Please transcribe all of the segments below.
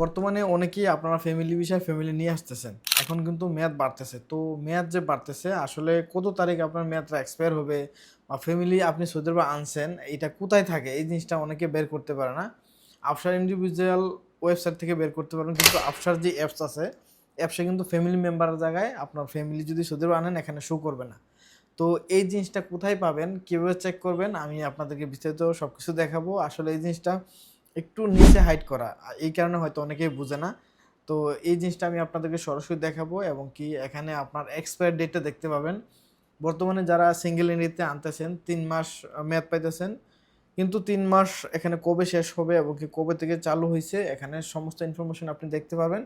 বর্তমানে অনেকেই আপনারা ফ্যামিলি বিষয়ে ফ্যামিলি নিয়ে আসতেছেন। এখন কিন্তু মেয়াদ বাড়তেছে। তো মেয়াদ যে বাড়তেছে, আসলে কত তারিখ আপনার মেয়াদটা এক্সপায়ার হবে বা ফ্যামিলি আপনি সৌদি আরবে আনছেন, এটা কোথায় থাকে? এই জিনিসটা অনেকে বের করতে পারে না। আফসার ইন্ডিভিজুয়াল ওয়েবসাইট থেকে বের করতে পারবেন। কিন্তু আফসার যে অ্যাপস আছে অ্যাপসে কিন্তু ফ্যামিলি মেম্বারের জায়গায় আপনার ফ্যামিলি যদি সৌদি আরবে আনেন, এখানে শো করবে না। তো এই জিনিসটা কোথায় পাবেন? কীভাবে চেক করবেন? আমি আপনাদেরকে বিস্তারিত সব কিছু দেখাবো। আসলে এই জিনিসটা একটু নিচে হাইট করা। এই কারণে হয়তো অনেকেই বুঝে না। তো এই জিনিসটা আমি আপনাদেরকে সরাসরি দেখাবো এবং কি এখানে আপনার এক্সপায়ার ডেটটা দেখতে পাবেন। বর্তমানে যারা সিঙ্গেল ইন্ডিতে আনতেছেন, তিন মাস মেয়াদ পাইতেছেন, কিন্তু তিন মাস এখানে কবে শেষ হবে এবং কি কবে থেকে চালু হয়েছে এখানে সমস্ত ইনফরমেশন আপনি দেখতে পাবেন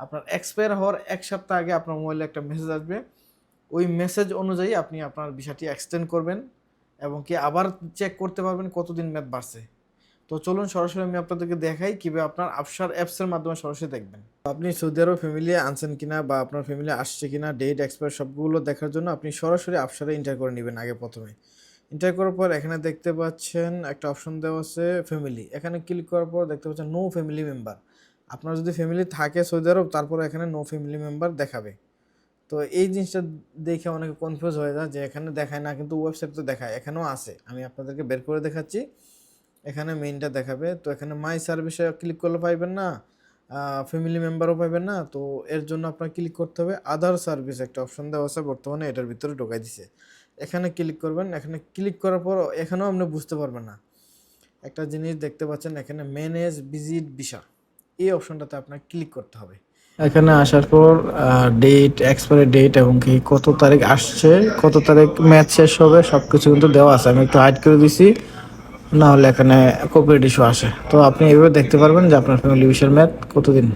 আপনার এক্সপায়ার হওয়ার এক সপ্তাহ আগে আপনার মোবাইলে একটা মেসেজ আসবে। ওই মেসেজ অনুযায়ী আপনি আপনার বিষয়টি এক্সটেন্ড করবেন এবং কি আবার চেক করতে পারবেন কতদিন মেয়াদ বাড়ছে। তো চলুন সরাসরি আমি আপনাদেরকে দেখাই কীভাবে আপনার আফসার অ্যাপসের মাধ্যমে সরাসরি দেখবেন। আপনি সৌদি আরব ফ্যামিলি আনছেন কিনা বা আপনার ফ্যামিলি আসছে কিনা ডেট এক্সপায়ার সবগুলো দেখার জন্য আপনি সরাসরি আফসারে ইন্টার করে নেবেন আগে প্রথমে। ইন্টার করার পর এখানে দেখতে পাচ্ছেন একটা অপশন দেওয়া আছে ফ্যামিলি এখানে ক্লিক করার পর দেখতে পাচ্ছেন নো ফ্যামিলি মেম্বার আপনার যদি ফ্যামিলি থাকে সৌদি আরব, তারপর এখানে নো ফ্যামিলি মেম্বার দেখাবে। তো এই জিনিসটা দেখে অনেকে কনফিউজ হয়ে যায় যে এখানে দেখায় না, কিন্তু ওয়েবসাইট তো দেখায়, এখানেও আছে। আমি আপনাদেরকে বের করে দেখাচ্ছি। এখানে মেইনটা দেখাবে। তো এখানে মাই সার্ভিসে ক্লিক করলে পাইবেন না ফ্যামিলি মেম্বারও পাইবেন না। তো এর জন্য আপনার ক্লিক করতে হবে আদার সার্ভিস একটা অপশন দেওয়া আছে, বর্তমানে এটার ভিতরে ঢোকাই দিছে। এখানে ক্লিক করবেন, এখানে ক্লিক করার পর এখানেও আপনি বুঝতে পারবেন না। একটা জিনিস দেখতে পাচ্ছেন, এখানে ম্যানেজ ভিজিট ভিসা এই অপশনটাতে আপনার ক্লিক করতে হবে। এখানে আসার পর ডেট এক্সপায়ারি ডেট এবং কি কত তারিখ আসছে, কত তারিখ ম্যাচ শেষ হবে সব কিছু কিন্তু দেওয়া আছে। আমি একটু হাইড করে দিছি। না হলে এখানে কপিরাইট ইস্যু আসে। তো আপনি এভাবে দেখতে পারবেন যে আপনার ফ্যামিলি বিষয়ের ম্যাথ কতদিন